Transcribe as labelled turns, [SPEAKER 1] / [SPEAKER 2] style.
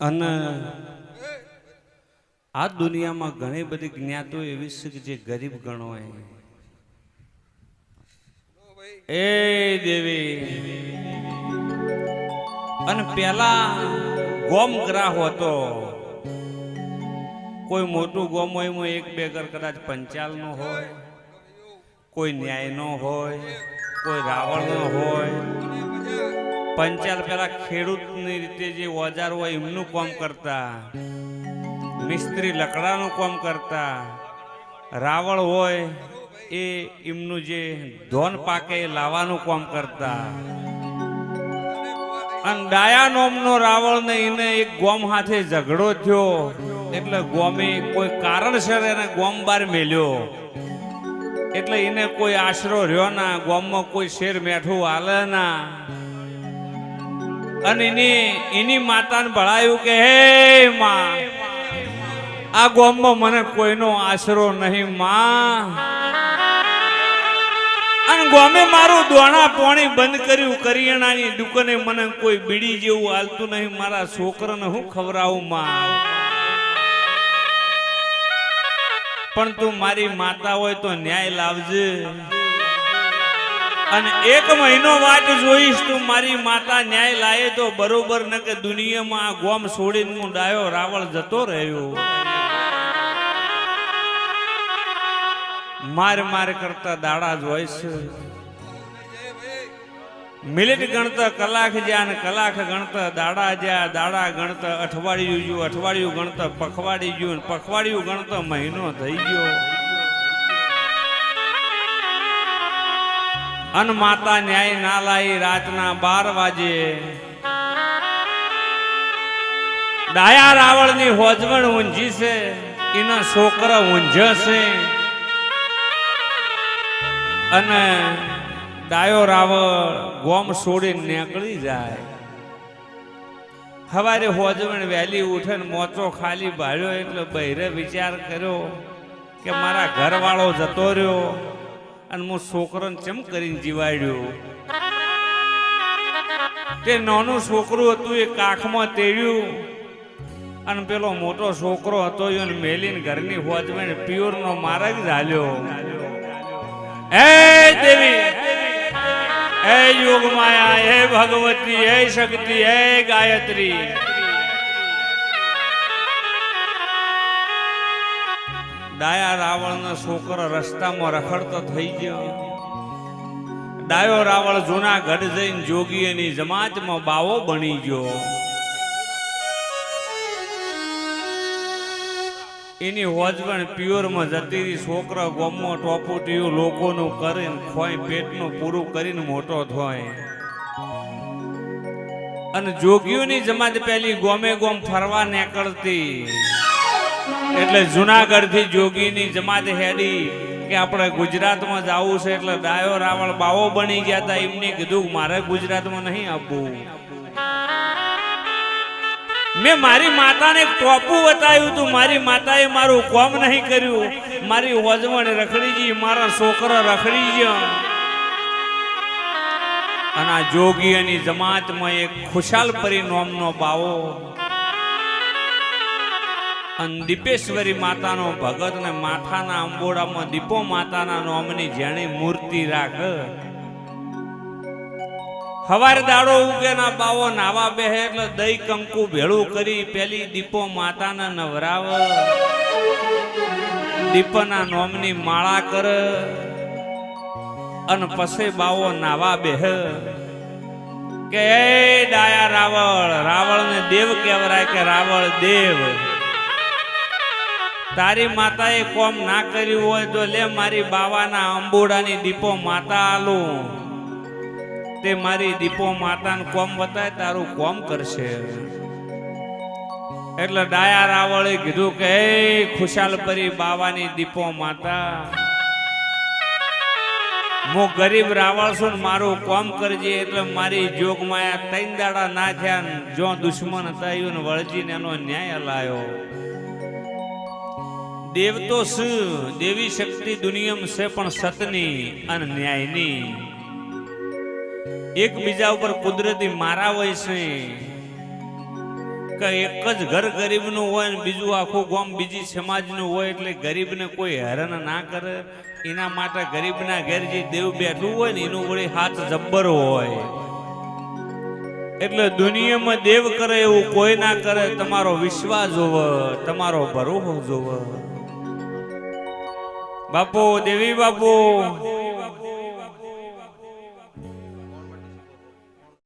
[SPEAKER 1] અને આ દુનિયામાં ઘણી બધી જ્ઞાતો એવી છે કે જે ગરીબ ગણો એ. દેવી. અને પેલા ગોમ ગ્રાહ હતો. કોઈ મોટું ગોમ હોય, એમાં એક બે ઘર કદાચ પંચાલ નો હોય, કોઈ ન્યાય નો હોય, કોઈ રાવણ નો હોય પંચાલ પેલા ખેડૂતની રીતે જે ઓજાર હોય એમનું કામ કરતા, મિસ્ત્રી લકડાનું કામ કરતા, રાવળ હોય એ એમનું જે ધોન પાકે એ લાવવાનું કામ કરતા. અને ડાયા નોમનો રાવળ ને એને એક ગોમ હાથે ઝઘડો થયો, એટલે ગોમે કોઈ કારણસર એને ગોમ બાર મેલ્યો. એટલે એને કોઈ આશરો રહ્યો ના, ગોમમાં કોઈ શેર મેઠું હાલે ના. અને એની એની માતાને ભળાયું કે, હે માં, આ ગોમમાં મને કોઈનો આશરો નહીં, માં. અને ગોમે મારું દોણા પોણી બંધ કર્યું, કરિયાણાની દુકાને મને કોઈ બીડી જેવું હાલતું નહીં, મારા છોકરાને હું ખવડાવું, માં? પણ તું મારી માતા હોય તો ન્યાય લાવજે. અને એક મહિનો વાટ જોઈશ તું મારી માતા ન્યાય લાયે તો બરોબર ન કે દુનિયામાં આ ગોમ છોડીને હું ડાયો રાવળ જતો રહ્યો. માર માર કરતા દાડા જ છે મિનિટ ગણતા કલાક જ્યાં ને કલાક ગણતા દાડા જ્યાં, દાડા ગણતા અઠવાડિયું જ્યું, અઠવાડિયું ગણતા પખવાડી ગયું પખવાડિયું ગણતા મહિનો થઈ ગયો. અન માતા ન્યાય ના લાઈ રાતના બાર વાજે ડાયા રાવળની હોજવણ ઊંઝી છે એના છોકરા ઊંઝશે. અને ડાયો રાવળ ગોમ છોડી નીકળી જાય. હવારે હોજવણ વહેલી ઉઠે ને મોચો ખાલી ભાળ્યો એટલે બહેરે વિચાર કર્યો કે મારા ઘરવાળો જતો રહ્યો. અને હું છોકરોને ચમ કરીને જીવાડ્યો? તે નાનું છોકરું હતું, એ કાખમાં તેડ્યું. અને પેલો મોટો છોકરો હતો એને મેલીને ઘરની હોજવણ પિયોરનો માર્ગ ઝાલ્યો. હે દેવી, હે યોગ માયા હે ભગવતી, હે શક્તિ, હે ગાયત્રી. ડાયા રાવણનો છોકરો રસ્તામાં રખડતો થઈ ગયો. ડાયો રાવળ જૂનાગઢ જઈને જોગી એની જમાતમાં બાવો બની ગયો. એની હોજવણ પ્યોરમાં જતી રહી છોકરો ગોમમાં ટોપુટીયું લોકોનું કરીને ખોય પેટનું પૂરું કરીને મોટો થાય અને જોગીઓની જમાત પહેલી ગોમે ગોમ ફરવા નીકળતી. એટલે જુનાગઢથી જોગીની જમાત હેડી કે આપણે ગુજરાતમાં જવું છે એટલે ડાયો રાવળ બાવો બની ગયા હતા એમને કીધું મારે ગુજરાતમાં નહીં આવવું. મેં મારી માતાને ટોપું બતાવ્યું હતું મારી માતાએ મારું કોમ નહીં કર્યું. મારી વજવણ રખડી ગઈ, મારા છોકરા રખડી ગયા. અને આ જોગી અને જમાતમાં એક ખુશાલ પરી નોમનો બાવો અને દીપેશ્વરી માતાનો ભગત ને માથાના અંબોડામાં દીપો માતાના નોમની જેણી મૂર્તિ રાખ. હવારે દાડો ઉગે ના બાવો નાવા બેહે એટલે દઈ કંકુ ભેળું કરી પેલી દીપો માતાને નવરાવ. દીપના નોમની માળા કર અને પછી બાવો નાવા બેહ. કે ડાયા રાવળ રાવળ ને દેવ કેવરાય કે રાવળ દેવ તારી માતાએ કોમ ના કર્યું હોય તો લે મારી બાવાના અંબોડાની દીપો માતા આલું. તે મારી દીપો માતાને કોમ બતાય, તારું કોમ કરશે. એટલે ડાયા રાવળે કીધું કે, હે, ખુશાલ પરી બાવાની દીપો માતા. હું ગરીબ રાવળ છું મારું કોમ કરજે, એટલે મારી જોગ માયા ત્રણ દાડા ના થયા જો દુશ્મન ને વળજીને એનો ન્યાય લાયો દેવ તો શું? દેવી શક્તિ દુનિયમ છે પણ સતની અને ન્યાયની. એકબીજા ઉપર કુદરતી મારા હોય છે. કે એક જ ઘર ગરીબનું હોય ને બીજું આખું ગામ બીજી સમાજનું હોય એટલે ગરીબને કોઈ હેરાન ના કરે. એના માટે ગરીબના ઘેર જે દેવ બેઠું હોય ને એનું વળી હાથ જબ્બર હોય. એટલે દુનિયામાં દેવ કરે એવું કોઈ ના કરે. તમારો વિશ્વાસ જોવે, તમારો ભરોસો જોવે. બાપુ દેવી બાપુ.